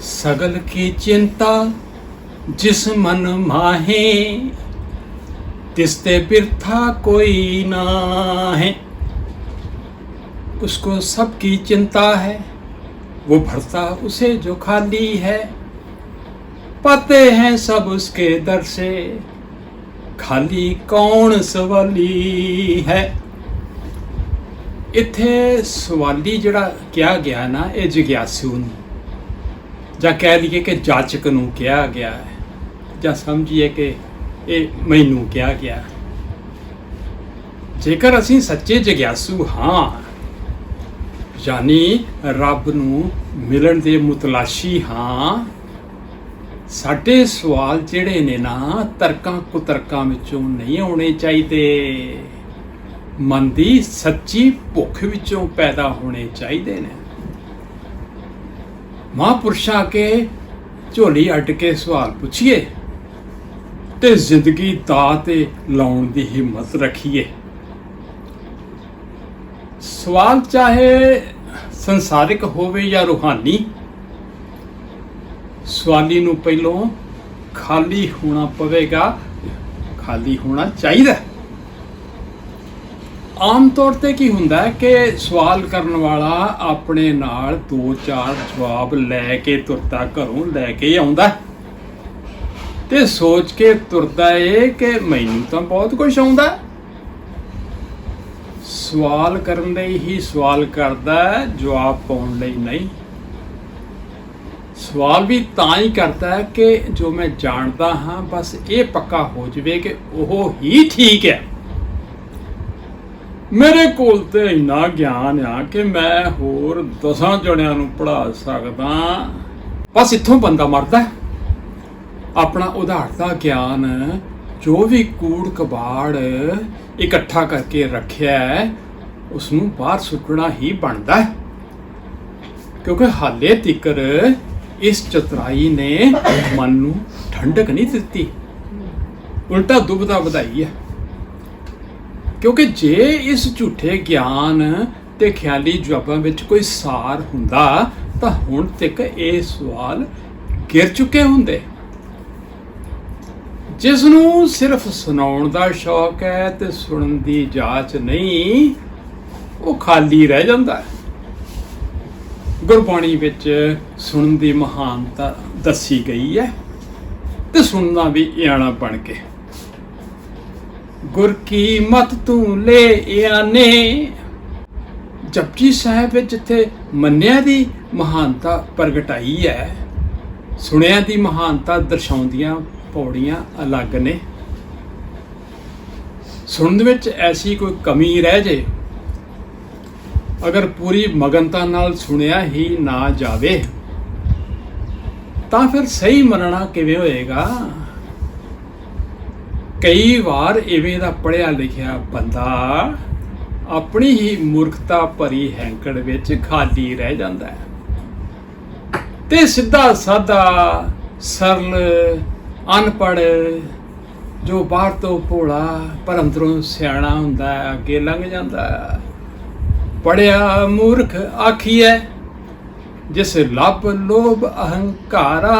सगल की चिंता जिस मन माहे, तिस्ते बिरथा कोई ना है उसको सबकी चिंता है, वो भरता उसे जो खाली है। पते हैं सब उसके दर से, खाली कौन सवाली है? इथे सवाली जड़ा क्या गया ना ए जिज्ञासू ਜਾਂ ਕਹਿ ਲਈਏ ਕਿ ਜਾਚਕ ਨੂੰ ਕਿਹਾ ਗਿਆ ਹੈ, ਜਾਂ ਸਮਝੀਏ ਕਿ ਇਹ ਮੈਨੂੰ ਕਿਹਾ ਗਿਆ ਜੇਕਰ ਅਸੀਂ ਸੱਚੇ ਜਗਿਆਸੂ ਹਾਂ, ਯਾਨੀ ਰੱਬ ਨੂੰ ਮਿਲਣ ਦੇ ਮੁਤਲਾਸ਼ੀ ਹਾਂ, ਸਾਡੇ ਸਵਾਲ ਜਿਹੜੇ ਨੇ ਨਾ, ਤਰਕਾਂ ਕੁਤਰਕਾਂ ਵਿੱਚੋਂ ਨਹੀਂ ਆਉਣੇ ਚਾਹੀਦੇ। ਮਨ ਦੀ ਸੱਚੀ ਭੁੱਖ ਵਿੱਚੋਂ ਪੈਦਾ ਹੋਣੇ ਚਾਹੀਦੇ ਨੇ। ਮਹਾਂਪੁਰਸ਼ਾਂ ਕੇ ਝੋਲੀ ਅੱਡ ਕੇ ਸਵਾਲ ਪੁੱਛੀਏ ਤੇ ਜ਼ਿੰਦਗੀ ਦਾ ਤੇ ਲਾਉਣ ਦੀ ਹਿੰਮਤ ਰੱਖੀਏ। ਸਵਾਲ ਚਾਹੇ ਸੰਸਾਰਿਕ ਹੋਵੇ ਜਾਂ ਰੂਹਾਨੀ, ਸਵਾਲੀ ਨੂੰ ਪਹਿਲੋਂ ਖਾਲੀ ਹੋਣਾ ਪਵੇਗਾ, ਖਾਲੀ ਹੋਣਾ ਚਾਹੀਦਾ। ਆਮ ਤੌਰ ਤੇ ਕੀ ਹੁੰਦਾ ਹੈ ਕਿ ਸਵਾਲ ਕਰਨ ਵਾਲਾ ਆਪਣੇ ਨਾਲ ਦੋ ਚਾਰ ਜਵਾਬ ਲੈ ਕੇ ਤੁਰਦਾ ਘਰੋਂ ਲੈ ਕੇ ਆਉਂਦਾ ਹੈ। ਤੇ ਸੋਚ ਕੇ ਤੁਰਦਾ ਏ ਕਿ ਮੈਨੂੰ ਤਾਂ ਬਹੁਤ ਕੁਝ ਆਉਂਦਾ ਸਵਾਲ ਕਰਨ ਲਈ ਹੀ ਸਵਾਲ ਕਰਦਾ ਜਵਾਬ ਪਾਉਣ ਲਈ ਨਹੀਂ। ਸਵਾਲ ਵੀ ਤਾਂ ਹੀ ਕਰਦਾ ਹੈ ਕਿ ਜੋ ਮੈਂ ਜਾਣਦਾ ਹਾਂ, ਬਸ ਇਹ ਪੱਕਾ ਹੋ ਜਵੇ ਕਿ ਉਹ ਹੀ ਠੀਕ ਹੈ। ਮੇਰੇ ਕੋਲ ਤੇ ਇੰਨਾ ਗਿਆਨ ਆ ਕਿ ਮੈਂ ਹੋਰ ਦਸਾਂ ਜਣਿਆਂ ਨੂੰ ਪੜ੍ਹਾ ਸਕਦਾ। ਬਸ ਇੱਥੋਂ ਬੰਦਾ ਮਰਦਾ ਆਪਣਾ ਉਦਾਹਰਣ ਗਿਆਨ ਜੋ ਵੀ ਕੂੜ ਕਬਾੜ ਇਕੱਠਾ ਕਰਕੇ ਰੱਖਿਆ ਹੈ ਉਸ ਨੂੰ ਬਾਹਰ ਸੁੱਟਣਾ ਹੀ ਬਣਦਾ ਹੈ। ਕਿਉਂਕਿ ਹਾਲੇ ਤੀਕਰ ਇਸ ਚਤਰਾਈ ਨੇ ਮਨ ਨੂੰ ਠੰਡਕ ਨਹੀਂ ਦਿੱਤੀ। ਉਲਟਾ ਦੁਬਦਾ ਵਧਾਈ ਹੈ। ਕਿਉਂਕਿ ਜੇ ਇਸ ਝੂਠੇ ਗਿਆਨ ਤੇ ਖਿਆਲੀ ਜਵਾਬਾਂ ਵਿੱਚ ਕੋਈ ਸਾਰ ਹੁੰਦਾ, ਤਾਂ ਹੁਣ ਤੱਕ ਇਹ ਸਵਾਲ ਗਿਰ ਚੁੱਕੇ ਹੁੰਦੇ। ਜਿਸ ਨੂੰ ਸਿਰਫ ਸੁਣਾਉਣ ਦਾ ਸ਼ੌਕ ਹੈ ਤੇ ਸੁਣਨ ਦੀ ਜਾਚ ਨਹੀਂ, ਉਹ ਖਾਲੀ ਰਹਿ ਜਾਂਦਾ ਹੈ। ਗੁਰਬਾਣੀ ਵਿੱਚ ਸੁਣਨ ਦੀ ਮਹਾਨਤਾ ਦੱਸੀ ਗਈ ਹੈ ਤੇ ਸੁਣਨਾ ਵੀ ਇਆਣਾ ਬਣ ਕੇ। ਗੁਰ ਕੀ ਮਤ ਤੂੰ ਲੈ ਆਨੇ? ਜਪਜੀ ਸਾਹਿਬ ਵਿੱਚ ਜਿੱਥੇ ਮੰਨਿਆ ਦੀ ਮਹਾਨਤਾ ਪ੍ਰਗਟਾਈ ਹੈ, ਸੁਣਿਆ ਦੀ ਮਹਾਨਤਾ ਦਰਸਾਉਂਦੀਆਂ ਪੌੜੀਆਂ ਅਲੱਗ ਨੇ। ਸੁਣਨ ਵਿੱਚ ਐਸੀ ਕੋਈ ਕਮੀ ਰਹਿ ਜੇ, ਅਗਰ ਪੂਰੀ ਮਗਨਤਾ ਨਾਲ ਸੁਣਿਆ ਹੀ ਨਾ ਜਾਵੇ, ਤਾਂ ਫਿਰ ਸਹੀ ਮੰਨਣਾ ਕਿਵੇਂ ਹੋਏਗਾ? ਕਈ ਵਾਰ ਇਵੇਂ ਦਾ ਪੜਿਆ ਲਿਖਿਆ ਬੰਦਾ ਆਪਣੀ ਹੀ ਮੂਰਖਤਾ ਭਰੀ ਹੈਂਕੜ ਵਿੱਚ ਖਾਲੀ ਰਹਿ ਜਾਂਦਾ ਹੈ। ਤੇ ਸਿੱਧਾ ਸਾਦਾ, ਸਰਲ ਅਨਪੜ ਜੋ ਬਾਹਰ ਤੋਂ ਭੋਲਾ ਪਰ ਅੰਦਰੋਂ ਸਿਆਣਾ ਹੁੰਦਾ ਹੈ, ਅੱਗੇ ਲੰਘ ਜਾਂਦਾ ਹੈ। ਪੜਿਆ ਮੂਰਖ ਆਖੀਐ, ਜਿਸ ਲੱਭ ਲੋਭ ਅਹੰਕਾਰਾ